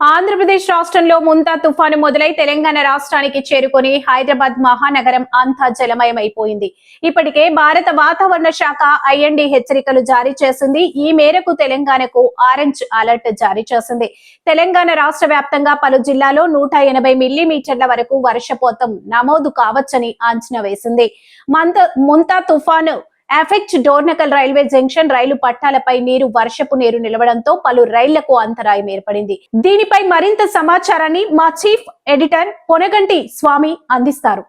ఆంధ్రప్రదేశ్ రాష్ట్రంలో ముంతా తుఫాను మొదలై తెలంగాణ రాష్ట్రానికి చేరుకొని హైదరాబాద్ మహానగరం అంతా జలమయమైపోయింది. ఇప్పటికే భారత వాతావరణ శాఖ ఐఎన్డి హెచ్చరికలు జారీ చేసింది. ఈ మేరకు తెలంగాణకు ఆరెంజ్ అలర్ట్ జారీ చేసింది. తెలంగాణ రాష్ట్ర వ్యాప్తంగా పలు జిల్లాలో నూట ఎనభై మిల్లీమీటర్ల వరకు వర్షపోతం నమోదు కావచ్చని అంచనా వేసింది. మంత ముంతా తుఫాను ఎఫెక్ట్ డోర్నకల్ రైల్వే జంక్షన్ రైలు పట్టాలపై నీరు వర్షపు నీరు నిలవడంతో పలు రైళ్ళకు అంతరాయం ఏర్పడింది. దీనిపై మరింత సమాచారాన్ని మా చీఫ్ ఎడిటర్ పొనగంటి స్వామి అందిస్తారు.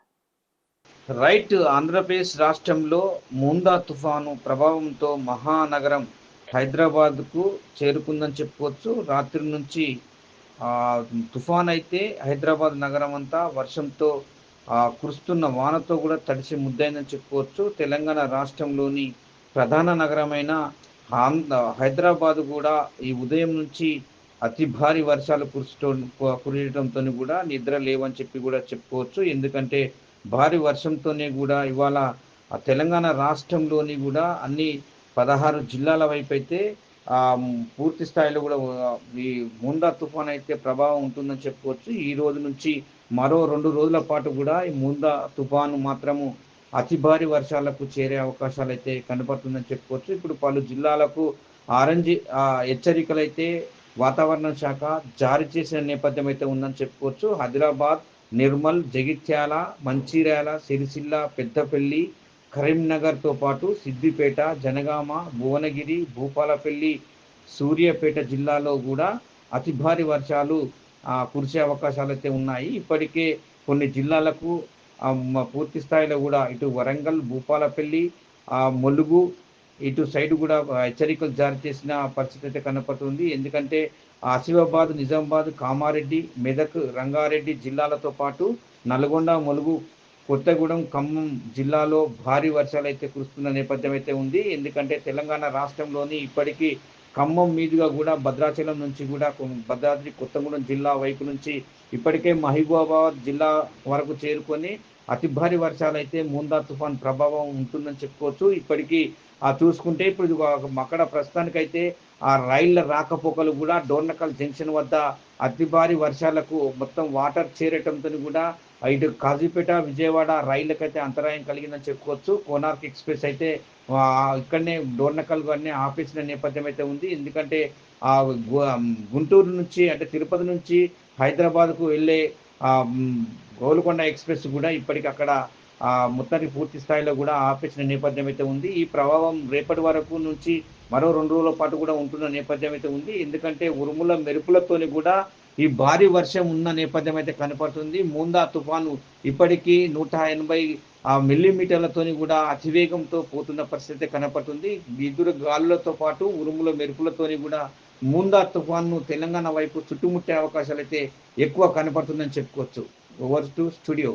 రైట్ ఆంధ్రప్రదేశ్ రాష్ట్రంలో ముందా తుఫాను ప్రభావంతో మహానగరం హైదరాబాద్కు చేరుకుందని చెప్పుకోవచ్చు. రాత్రి నుంచి ఆ, తుఫాన్ అయితే హైదరాబాద్ నగరం అంతా వర్షంతో ఆ, కురుస్తున్న వానతో కూడా తడిసి ముద్దైందని చెప్పుకోవచ్చు. తెలంగాణ రాష్ట్రంలోని ప్రధాన నగరమైన ఆంధ్ర హైదరాబాద్ కూడా ఈ ఉదయం నుంచి అతి భారీ వర్షాలు కురుస్తూ కురియడంతో కూడా నిద్ర లేవని చెప్పి కూడా చెప్పుకోవచ్చు. ఎందుకంటే భారీ వర్షంతోనే కూడా ఇవాళ ఆ తెలంగాణ రాష్ట్రంలోని కూడా అన్ని పదహారు జిల్లాల వైపు అయితే పూర్తి స్థాయిలో కూడా ఈ ముందా తుఫాన్ అయితే ప్రభావం ఉంటుందని చెప్పుకోవచ్చు. ఈ రోజు నుంచి మరో రెండు రోజుల పాటు కూడా ఈ ముందా తుఫాను మాత్రము అతి భారీ వర్షాలకు చేరే అవకాశాలు అయితే కనపడుతుందని చెప్పుకోవచ్చు. ఇప్పుడు పలు జిల్లాలకు ఆరెంజ్ హెచ్చరికలు అయితే వాతావరణ శాఖ జారీ చేసిన నేపథ్యం అయితే ఉందని చెప్పుకోవచ్చు. హైదరాబాద్ నిర్మల్ జగిత్యాల మంచిర్యాల సిరిసిల్ల పెద్దపల్లి కరీంనగర్తో పాటు సిద్దిపేట జనగామ భువనగిరి భూపాలపల్లి సూర్యాపేట జిల్లాలో కూడా అతి భారీ వర్షాలు కురిసే అవకాశాలు అయితే ఉన్నాయి. ఇప్పటికే కొన్ని జిల్లాలకు పూర్తి స్థాయిలో కూడా ఇటు వరంగల్ భూపాలపల్లి మలుగు ములుగు ఇటు సైడ్ కూడా హెచ్చరికలు జారీ చేసిన పరిస్థితి అయితే కనపడుతుంది. ఎందుకంటే ఆసిఫాబాద్ నిజామాబాద్ కామారెడ్డి మెదక్ రంగారెడ్డి జిల్లాలతో పాటు నల్గొండ ములుగు కొత్తగూడెం ఖమ్మం జిల్లాలో భారీ వర్షాలు అయితే కురుస్తున్న నేపథ్యం అయితే ఉంది. ఎందుకంటే తెలంగాణ రాష్ట్రంలోని ఇప్పటికీ ఖమ్మం మీదుగా కూడా భద్రాచలం నుంచి కూడా భద్రాద్రి కొత్తగూడెం జిల్లా వైపు నుంచి ఇప్పటికే మహబూబాబాద్ జిల్లా వరకు చేరుకొని అతి భారీ వర్షాలు అయితే ముందా తుఫాన్ ప్రభావం ఉంటుందని చెప్పుకోవచ్చు. ఇప్పటికీ ఆ చూసుకుంటే ఇప్పుడు ఇది అక్కడ ప్రస్తుతానికైతే ఆ రైళ్ళ రాకపోకలు కూడా డోర్నకల్ జంక్షన్ వద్ద అతి భారీ వర్షాలకు మొత్తం వాటర్ చేరటంతో కూడా ఇటు కాజీపేట విజయవాడ రైళ్ళకైతే అంతరాయం కలిగిందని చెప్పుకోవచ్చు. కోనార్క్ ఎక్స్ప్రెస్ అయితే ఇక్కడనే డోర్నకల్ గారిని ఆపేసిన నేపథ్యం అయితే ఉంది. ఎందుకంటే ఆ గుంటూరు నుంచి అంటే తిరుపతి నుంచి హైదరాబాద్కు వెళ్ళే గోల్కొండ ఎక్స్ప్రెస్ కూడా ఇప్పటికి అక్కడ మొత్తానికి పూర్తి స్థాయిలో కూడా ఆపేసిన నేపథ్యం అయితే ఉంది. ఈ ప్రభావం రేపటి వరకు నుంచి మరో రెండు రోజుల పాటు కూడా ఉంటున్న నేపథ్యం అయితే ఉంది. ఎందుకంటే ఉరుముల మెరుపులతోని కూడా ఈ భారీ వర్షం ఉన్న నేపథ్యం అయితే కనపడుతుంది. ముందా తుఫాను ఇప్పటికీ నూట ఎనభై ఆ మిల్లీమీటర్లతోని కూడా అతివేగంతో పోతున్న పరిస్థితి కనపడుతుంది. ఎదురు గాలులతో పాటు ఉరుముల మెరుపులతోని కూడా ముందా తుఫాను తెలంగాణ వైపు చుట్టుముట్టే అవకాశాలు అయితే ఎక్కువ కనపడుతుందని చెప్పుకోవచ్చు. Over to studio